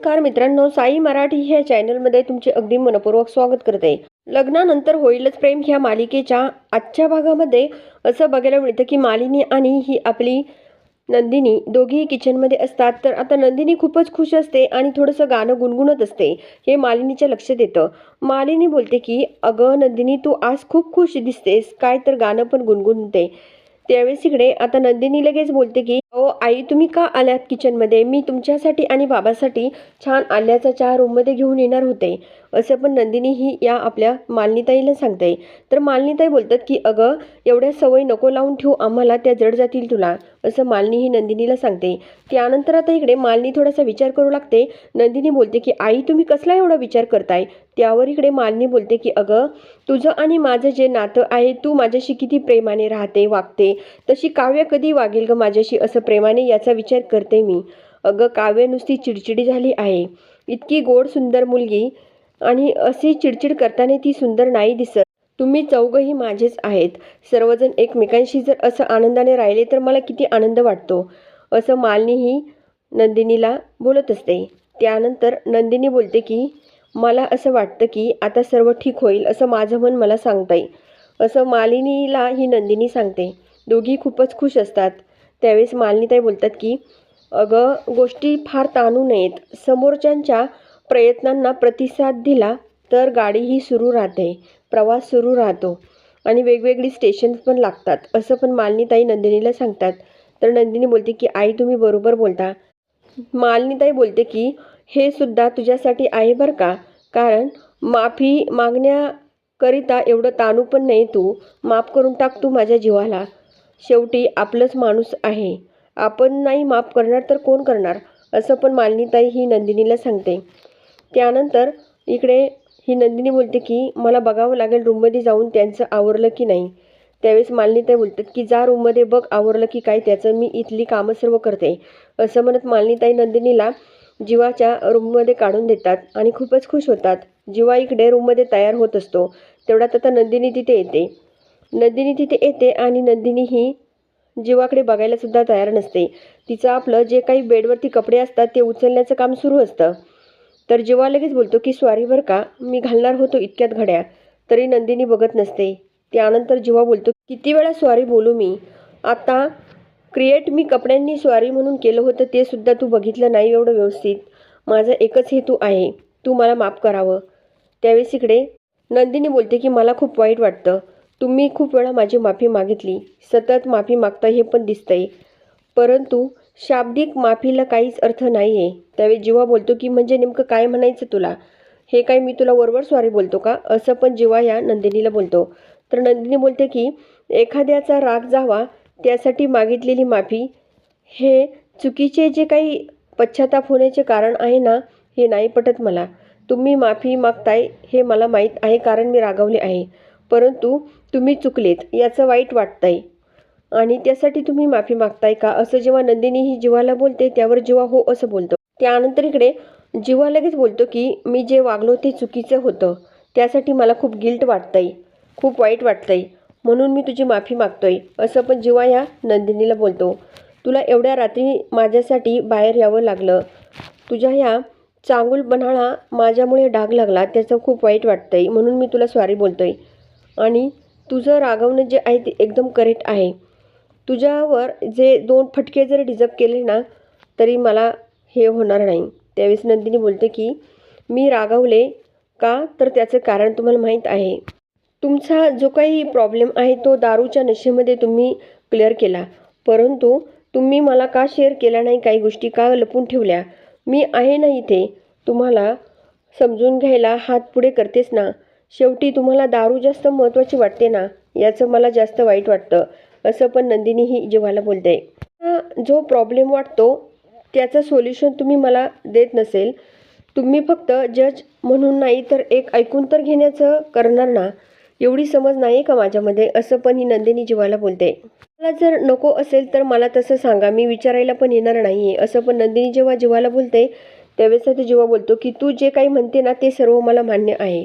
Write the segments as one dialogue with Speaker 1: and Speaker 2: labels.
Speaker 1: नमस्कार मित्रांनो साई मराठी ह्या चॅनलमध्ये तुमचे अगदी मनपूर्वक स्वागत करते. लग्नानंतर होईलच प्रेम ह्या मालिकेच्या आजच्या भागामध्ये. असं बघायला मिळतं की मालिनी आणि ही आपली नंदिनी दोघीही किचनमध्ये असतात. तर आता नंदिनी खूपच खुश असते आणि थोडंसं गाणं गुणगुणत असते हे मालिनीच्या लक्षात येतं. मालिनी बोलते की अगं नंदिनी तू आज खूप खुश दिसतेस. काय तर गाणं पण गुणगुणते. त्यावेळेस इकडे आता नंदिनी लगेच बोलते की ओ आई तुम्ही का आल्यात किचनमध्ये मी तुमच्यासाठी आणि बाबासाठी छान आल्याचा चहा रूममध्ये घेऊन येणार होते. असं पण नंदिनी ही या आपल्या मालनीताईला सांगते. तर मालनीताई बोलतात की अगं एवढ्या सवय नको लावून ठेवू आम्हाला त्या जड जातील तुला असं मालनी ही नंदिनीला सांगते. त्यानंतर आता इकडे मालनी थोडासा विचार करू लागते. नंदिनी बोलते की आई तुम्ही कसला एवढा विचार करताय? त्यावर इकडे मालनी बोलते की अगं तुझं आणि माझं जे नातं आहे तू माझ्याशी किती प्रेमाने राहते वागते. तशी काव्य कधी वागेल ग माझ्याशी असं प्रेमाने याचा विचार करते मी. अगं काव्य नुसती चिडचिडी झाली आहे. इतकी गोड सुंदर मुलगी आणि अशी चिडचिड करताना ती सुंदर नाही दिसत. तुम्ही चौघही माझेच आहेत. सर्वजण एकमेकांशी जर असं आनंदाने राहिले तर मला किती आनंद वाटतो. असं मालिनी ही नंदिनीला बोलत असते. त्यानंतर नंदिनी बोलते की मला असं वाटतं की आता सर्व ठीक होईल असं माझं मन मला सांगताय. असं मालिनीला ही नंदिनी सांगते. दोघी खूपच खुश असतात. त्यावेळेस मालिनीताई बोलतात की अगं गोष्टी फार ताणू नयेत. समोरच्यांच्या प्रयत्नांना प्रतिसाद दिला तर गाडीही सुरू राहते प्रवास सुरू राहतो आणि वेगवेगळी स्टेशन्स पण लागतात. असं पण मालिनीताई नंदिनीला सांगतात. तर नंदिनी बोलते की आई तुम्ही बरोबर बोलता. मालिनीताई बोलते की हे सुद्धा तुझ्यासाठी आहे बरं का? कारण माफी मागण्याकरिता एवढं ताणू पण नाही तू. माफ करून टाक तू माझ्या जीवाला. शेवटी आपलंच माणूस आहे. आपण नाही माफ करणार तर कोण करणार? असं पण मालिनीताई ही नंदिनीला सांगते. त्यानंतर इकडे ही नंदिनी बोलते की मला बघावं लागेल रूममध्ये जाऊन त्यांचं आवरलं की नाही. त्यावेळेस मालिनीताई बोलतात की जा रूममध्ये बघ आवरलं की काय त्याचं मी इथली कामं सर्व करते. असं म्हणत मालिनीताई नंदिनीला जीवाच्या रूममध्ये काढून देतात आणि खूपच खुश होतात. जीवा इकडे रूममध्ये तयार होत असतो. तेवढ्यात आता नंदिनी तिथे येते. नंदिनी तिथे येते आणि नंदिनी ही जीवाकडे बघायलासुद्धा तयार नसते. तिचं आपलं जे काही बेडवरती कपडे असतात ते उचलण्याचं काम सुरू असतं. तर जीवा लगेच बोलतो की स्वारी बरं का मी घालणार होतो इतक्यात घड्या तरी नंदिनी बघत नसते. त्यानंतर जीवा बोलतो किती वेळा स्वारी बोलू मी? आता क्रिएट मी कपड्यांनी स्वारी म्हणून केलं होतं ते सुद्धा तू बघितलं नाही एवढं व्यवस्थित. माझा एकच हेतू आहे तू मला माफ करावं. त्यावेळेस इकडे नंदिनी बोलते की मला खूप वाईट वाटतं. तुम्ही खूप वेळा माझी माफी मागितली. सतत माफी मागता हे पण दिसतंय. परंतु शाब्दिक माफीला काहीच अर्थ नाही आहे त्यावेळी जेव्हा बोलतो की म्हणजे नेमकं काय म्हणायचं तुला? हे काय मी तुला वरवर स्वारी बोलतो का? असं पण जेव्हा या नंदिनीला बोलतो. तर नंदिनी बोलते की एखाद्याचा राग जावा त्यासाठी मागितलेली माफी हे चुकीचे जे काही पश्चाताप होण्याचे कारण आहे ना हे नाही पटत मला. तुम्ही माफी मागताय हे मला माहीत आहे कारण मी रागवले आहे. परंतु तुम्ही चुकलेत याचं वाईट वाटतंय. आणि त्यासाठी तुम्ही माफी मागताय का? असं जेव्हा नंदिनी ही जीवाला बोलते त्यावर जीवा हो असं बोलतो. त्यानंतर इकडे जीवा लगेच बोलतो की मी जे वागलो ते चुकीचं होतं. त्यासाठी मला खूप गिल्ट वाटतंय. खूप वाईट वाटतंय. म्हणून मी तुझी माफी मागतोय. असं पण जीवा ह्या नंदिनीला बोलतो. तुला एवढ्या रात्री माझ्यासाठी बाहेर यावं लागलं. तुझ्या ह्या चांगुलपणाला माझ्यामुळे डाग लागला त्याचं खूप वाईट वाटतंय. म्हणून मी तुला स्वारी बोलतोय. आणि तुझं रागवणं जे आहे ते एकदम करेक्ट आहे. तुझ्यावर जे दोन फटके जर डिझर्व केले ना तरी मला हे होणार नाही. त्यावेळेस नंदिनी बोलते की मी रागावले का? तर त्याचं कारण तुम्हाला माहीत आहे. तुमचा जो काही प्रॉब्लेम आहे तो दारूच्या नशेमध्ये तुम्ही क्लिअर केला. परंतु तुम्ही मला का शेअर केल्या नाही काही गोष्टी? का लपून ठेवल्या? मी आहे ना इथे. तुम्हाला समजून घ्यायला हात पुढे करतेस ना? शेवटी तुम्हाला दारू जास्त महत्त्वाची वाटते ना? याचं मला जास्त वाईट वाटतं. असं पण नंदिनी ही जीवाला बोलते. जो प्रॉब्लेम वाटतो त्याचं सोल्युशन तुम्ही मला देत नसेल तुम्ही फक्त जज म्हणून नाही तर एक ऐकून तर घेण्याचं करणार ना? एवढी समज नाही का माझ्यामध्ये? असं पण ही नंदिनी जीवाला बोलते. मला जर नको असेल तर मला तसं सांगा मी विचारायला पण येणार नाही. आहे असं पण नंदिनी जेव्हा जीवाला बोलते त्यावेळेस ते जीवा बोलतो की तू जे काही म्हणते ना ते सर्व मला मान्य आहे.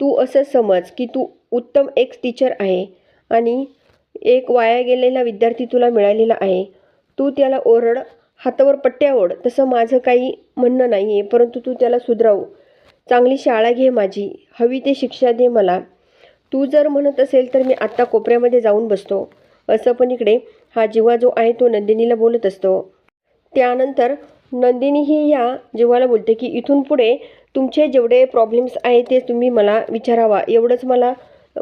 Speaker 1: तू असं समज की तू उत्तम एक टीचर आहे. आणि एक वाया गेलेला विद्यार्थी तुला मिळालेला आहे. तू त्याला ओरड हातावर पट्ट्या ओढ. तसं माझं काही म्हणणं नाही आहे परंतु तू त्याला सुधराव. चांगली शाळा घे माझी. हवी ते शिक्षा दे मला. तू जर म्हणत असेल तर मी आत्ता कोपऱ्यामध्ये जाऊन बसतो. असं पण इकडे हा जीवा जो आहे तो नंदिनीला बोलत असतो. त्यानंतर नंदिनी ही या जीवाला बोलते की इथून पुढे तुमचे जेवढे प्रॉब्लेम्स आहे ते तुम्ही मला विचारावा. एवढंच मला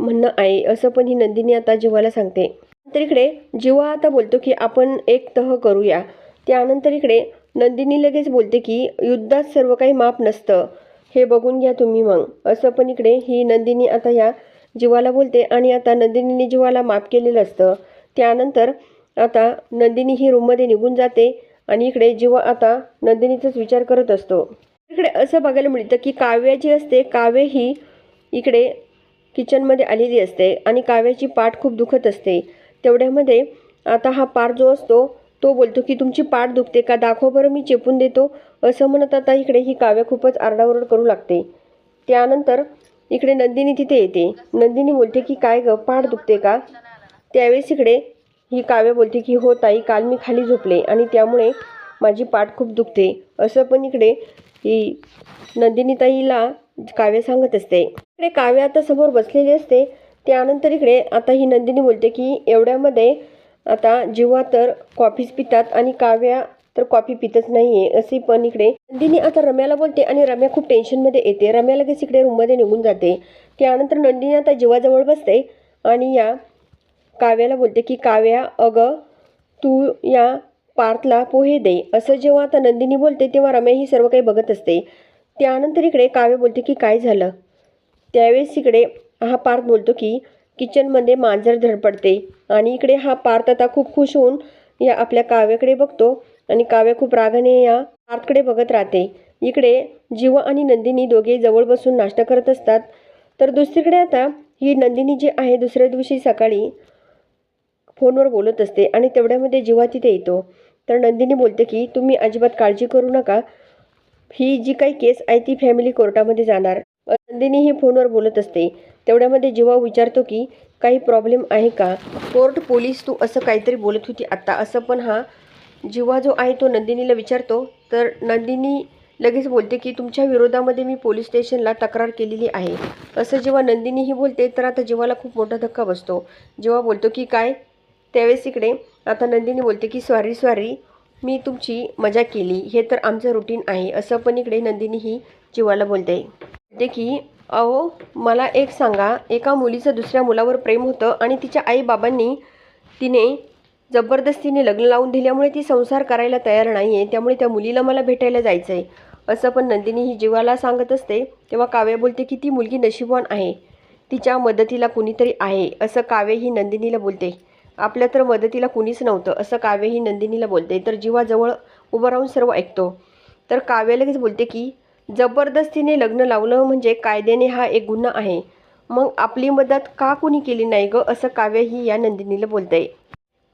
Speaker 1: म्हणणं आहे असं पण ही नंदिनी आता जीवाला सांगते. तर इकडे जीवा आता बोलतो की आपण एक तह करूया. त्यानंतर इकडे नंदिनी लगेच बोलते की युद्धात सर्व काही माप नसतं. हे बघून घ्या तुम्ही मग. असं पण इकडे ही नंदिनी आता या जीवाला बोलते आणि आता नंदिनीने जीवाला माफ केलेलं असतं. त्यानंतर आता नंदिनी ही रूममध्ये निघून जाते आणि इकडे जीवा आता नंदिनीचाच विचार करत असतो. इकडे असं बघायला मिळतं की काव्या जी असते काव्य ही इकडे किचनमध्ये आलेली असते आणि काव्याची पाठ खूप दुखत असते. तेवढ्यामध्ये आता हा पार जो असतो तो बोलतो की तुमची पाठ दुखते का? दाखव बरं मी चेपून देतो. असं म्हणत आता इकडे ही काव्य खूपच आरडाओरड करू लागते. त्यानंतर इकडे नंदिनी तिथे येते. नंदिनी बोलते की काय ग पाठ दुखते का? त्यावेळेस इकडे ही काव्य बोलते की हो ताई काल मी खाली झोपले आणि त्यामुळे माझी पाठ खूप दुखते. असं पण इकडे ही नंदिनीताईला काव्य सांगत असते. इकडे काव्य आता समोर बसलेली असते. त्यानंतर इकडे आता ही नंदिनी बोलते की एवढ्यामध्ये आता जेव्हा तर कॉफीच पितात आणि काव्या तर कॉफी पितच नाही आहे पण इकडे नंदिनी आता रम्याला बोलते आणि रम्या खूप टेन्शनमध्ये येते. रम्या लगेच इकडे रूममध्ये निघून जाते. त्यानंतर नंदिनी आता जीवाजवळ बसते आणि या काव्याला बोलते की काव्या अगं तू या पार्थला पोहे दे. असं जेव्हा आता नंदिनी बोलते तेव्हा रम्या ही सर्व काही बघत असते. त्यानंतर इकडे काव्य बोलते की काय झालं? त्यावेळेस इकडे हा पार्थ बोलतो की किचनमध्ये मांजर धडपडते. आणि इकडे हा पार्थ आता खूप खुश होऊन या आपल्या काव्याकडे बघतो. आणि काव्य खूप रागाने या पार्थकडे बघत राहते. इकडे जीवा आणि नंदिनी दोघे जवळ बसून नाश्ता करत असतात. तर दुसरीकडे आता ही नंदिनी जी आहे दुसऱ्या दिवशी सकाळी फोनवर बोलत असते आणि तेवढ्यामध्ये जीवा तिथे येतो. तर नंदिनी बोलते की तुम्ही अजिबात काळजी करू नका. ही जी काही केस आहे ती फॅमिली कोर्टामध्ये जाणार. नंदिनी ही फोनवर बोलत असते. तेवढ्यामध्ये जेव्हा विचारतो की काही प्रॉब्लेम आहे का? कोर्ट पोलीस तू असं काहीतरी बोलत होती आत्ता. असं पण हा जेव्हा जो आहे तो नंदिनीला विचारतो. तर नंदिनी लगेच बोलते की तुमच्या विरोधामध्ये मी पोलीस स्टेशनला तक्रार केलेली आहे. असं जेव्हा नंदिनी ही बोलते तर आता जीवाला खूप मोठा धक्का बसतो. जेव्हा बोलतो की काय? त्यावेळेस इकडे आता नंदिनी बोलते की सॉरी सॉरी मी तुमची मजा केली. हे तर आमचं रुटीन आहे. असं पण इकडे नंदिनी ही जीवाला बोलते. ते की अहो मला एक सांगा. एका मुलीचं दुसऱ्या मुलावर प्रेम होतं आणि तिच्या आईबाबांनी तिने जबरदस्तीने लग्न लावून दिल्यामुळे ती संसार करायला तयार नाही आहे त्यामुळे त्या मुलीला मला भेटायला जायचं आहे असं पण नंदिनी ही जीवाला सांगत असते. तेव्हा काव्य बोलते की ती मुलगी नशीबवान आहे. तिच्या मदतीला कुणीतरी आहे. असं काव्य ही नंदिनीला बोलते. आपल्या तर मदतीला कुणीच नव्हतं असं काव्य ही नंदिनीला बोलते. तर जीवाजवळ उभं राहून सर्व ऐकतो. तर काव्य लगेच बोलते की जबरदस्तीने लग्न लावलं म्हणजे कायद्याने हा एक गुन्हा आहे. मग आपली मदत का कुणी केली नाही गं? असं काव्य ही या नंदिनीला बोलते.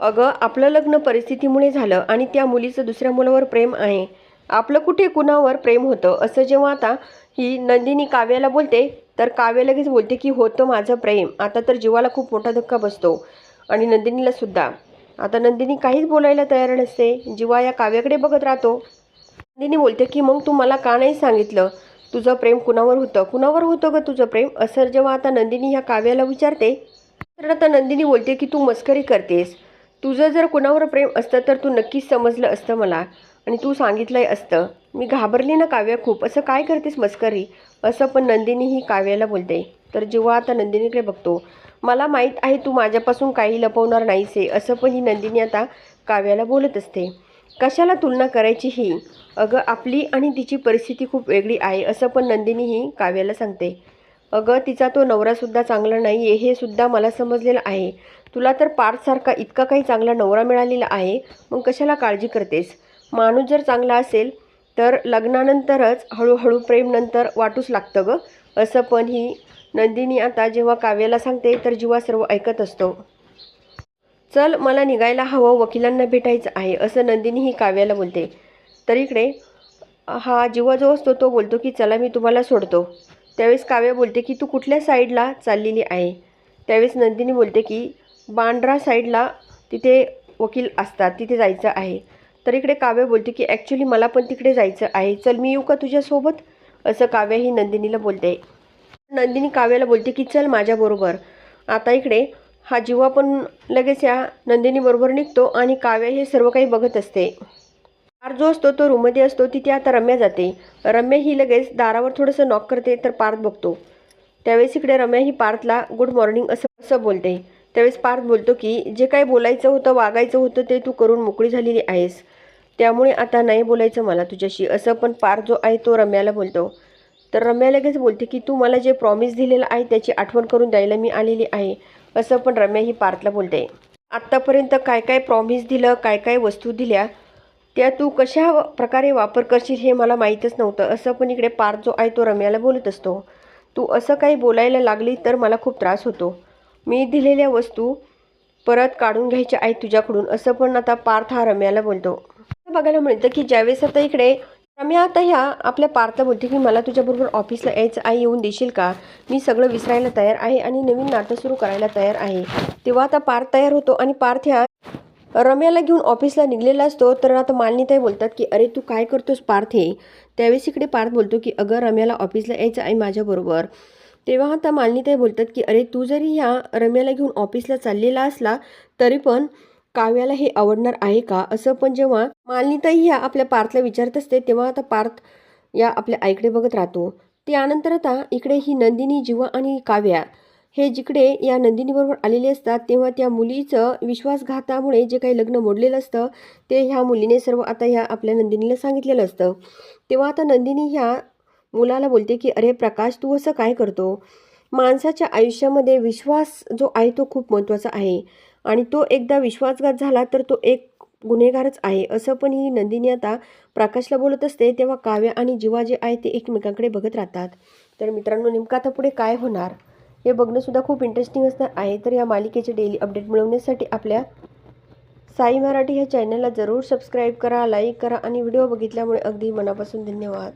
Speaker 1: अगं आपलं लग्न परिस्थितीमुळे झालं आणि त्या मुलीचं दुसऱ्या मुलावर प्रेम आहे. आपलं कुठे कुणावर प्रेम होतं? असं जेव्हा आता ही नंदिनी काव्याला बोलते तर काव्य लगेच बोलते की होतं माझं प्रेम. आता तर जीवाला खूप मोठा धक्का बसतो. आणि नंदिनीला सुद्धा. आता नंदिनी काहीच बोलायला तयार नसते. जीवा या काव्याकडे बघत राहतो. नंदिनी बोलते की मग तू मला का नाही सांगितलं? तुझं प्रेम कुणावर होतं? कुणावर होतं ग तुझं प्रेम? असं जेव्हा आता नंदिनी ह्या काव्याला विचारते तर आता नंदिनी बोलते की तू मस्करी करतेस. तुझं जर कुणावर प्रेम असतं तर तू नक्कीच समजलं असतं मला. आणि तू सांगितलंय असतं. मी घाबरली ना काव्या खूप. असं काय करतेस मस्करी? असं पण नंदिनी ही काव्याला बोलते. तर जेव्हा आता नंदिनीकडे बघतो मला माहीत आहे तू माझ्यापासून काही लपवणार नाहीस आहे असं पण ही नंदिनी आता काव्याला बोलत असते. कशाला तुलना करायची ही? अगं आपली आणि तिची परिस्थिती खूप वेगळी आहे असं पण नंदिनी ही काव्याला सांगते. अगं तिचा तो नवरासुद्धा चांगला नाही आहे हे सुद्धा मला समजलेलं आहे. तुला तर पार्थसारखा इतका काही चांगला नवरा मिळालेला आहे मग कशाला काळजी करतेस? माणूस जर चांगला असेल तर लग्नानंतरच हळूहळू प्रेमनंतर वाटूच लागतं गं असं पण ही नंदिनी आता जेव्हा काव्याला सांगते तर जीवा सर्व ऐकत असतो. चल मला निघायला हवं वकिलांना भेटायचं आहे असं नंदिनी ही काव्याला बोलते. तर इकडे हा जीवा जो असतो तो बोलतो की चला मी तुम्हाला सोडतो. त्यावेळेस काव्य बोलते की तू कुठल्या साईडला चाललेली आहे? त्यावेळेस नंदिनी बोलते की बांड्रा साईडला तिथे वकील असतात तिथे जायचं आहे. तर इकडे काव्य बोलते की ॲक्च्युली मला पण तिकडे जायचं आहे चल मी येऊ का तुझ्यासोबत? असं काव्य ही नंदिनीला बोलते. नंदिनी काव्याला बोलते की चल माझ्याबरोबर आता इकडे हा जीवा पण लगेच या नंदिनीबरोबर निघतो आणि काव्या हे सर्व काही बघत असते. पार जो असतो तो रूममध्ये असतो तिथे आता रम्या जाते. रम्या ही लगेच दारावर थोडंसं नॉक करते तर पार्थ बघतो. त्यावेळेस इकडे रम्या ही पार्थला गुड मॉर्निंग असं असं बोलते. त्यावेळेस पार्थ बोलतो की जे काही बोलायचं होतं वागायचं होतं ते तू करून मोकळी झालेली आहेस. त्यामुळे आता नाही बोलायचं मला तुझ्याशी असं पण पार्थ जो आहे तो रम्याला बोलतो. तर रम्या लगेच बोलते की तू मला जे प्रॉमिस दिलेलं आहे त्याची आठवण करून द्यायला मी आलेली आहे. असं पण रम्या ही पार्थला बोलते. आत्तापर्यंत काय काय प्रॉमिस दिलं काय काय वस्तू दिल्या त्या तू कशा प्रकारे वापर करशील हे मला माहीतच नव्हतं. असं पण इकडे पार्थ जो आहे तो रम्याला बोलत असतो. तू असं काही बोलायला लागली तर मला खूप त्रास होतो. मी दिलेल्या वस्तू परत काढून घ्यायच्या आहेत तुझ्याकडून. असं पण आता पार्थ हा रम्याला बोलतो. बघायला मिळतं की ज्यावेळेस आता इकडे रम्या आता ह्या आपल्या पार्थला बोलते की मला तुझ्याबरोबर ऑफिसला यायचं आई येऊन देशील का? मी सगळं विसरायला तयार आहे आणि नवीन नातं सुरू करायला तयार आहे. तेव्हा आता पार्थ तयार होतो आणि पार्थ ह्या रम्याला घेऊन ऑफिसला निघलेला असतो. तर आता मालिनीताई बोलतात की अरे तू काय करतोस पार्थ हे? त्यावेळेस इकडे पार्थ बोलतो की अगं रम्याला ऑफिसला यायचं आहे माझ्याबरोबर. तेव्हा आता मालिनीताई बोलतात की अरे तू जरी ह्या रम्याला घेऊन ऑफिसला चाललेला असला तरी पण काव्याला हे आवडणार आहे का? असं पण जेव्हा मालिनीताई ह्या आपल्या पार्थला विचारत असते तेव्हा आता पार्थ या आपल्या आईकडे बघत राहतो. त्यानंतर आता इकडे ही नंदिनी जीवा आणि काव्या हे जिकडे या नंदिनीबरोबर आलेले असतात तेव्हा त्या मुलीचं विश्वासघातामुळे जे काही लग्न मोडलेलं असतं ते ह्या मुलीने सर्व आता ह्या आपल्या नंदिनीला सांगितलेलं असतं. तेव्हा आता नंदिनी ह्या मुलाला बोलते की अरे प्रकाश तू असं काय करतो? माणसाच्या आयुष्यामध्ये विश्वास जो आहे तो खूप महत्त्वाचा आहे. आणि तो एकदा विश्वासघात झाला तर तो एक गुन्हेगारच आहे. असं पण ही नंदिनी आता प्रकाशला बोलत असते तेव्हा काव्य आणि जीवा जे आहे ते एकमेकांकडे बघत राहतात. तर मित्रांनो नेमकं आता पुढे काय होणार? हे बघणंसुद्धा खूप इंटरेस्टिंग असणार आहे. तर या मालिकेचे डेली अपडेट मिळवण्यासाठी आपल्या साई मराठी ह्या चॅनलला जरूर सबस्क्राईब करा लाईक करा आणि व्हिडिओ बघितल्यामुळे अगदी मनापासून धन्यवाद.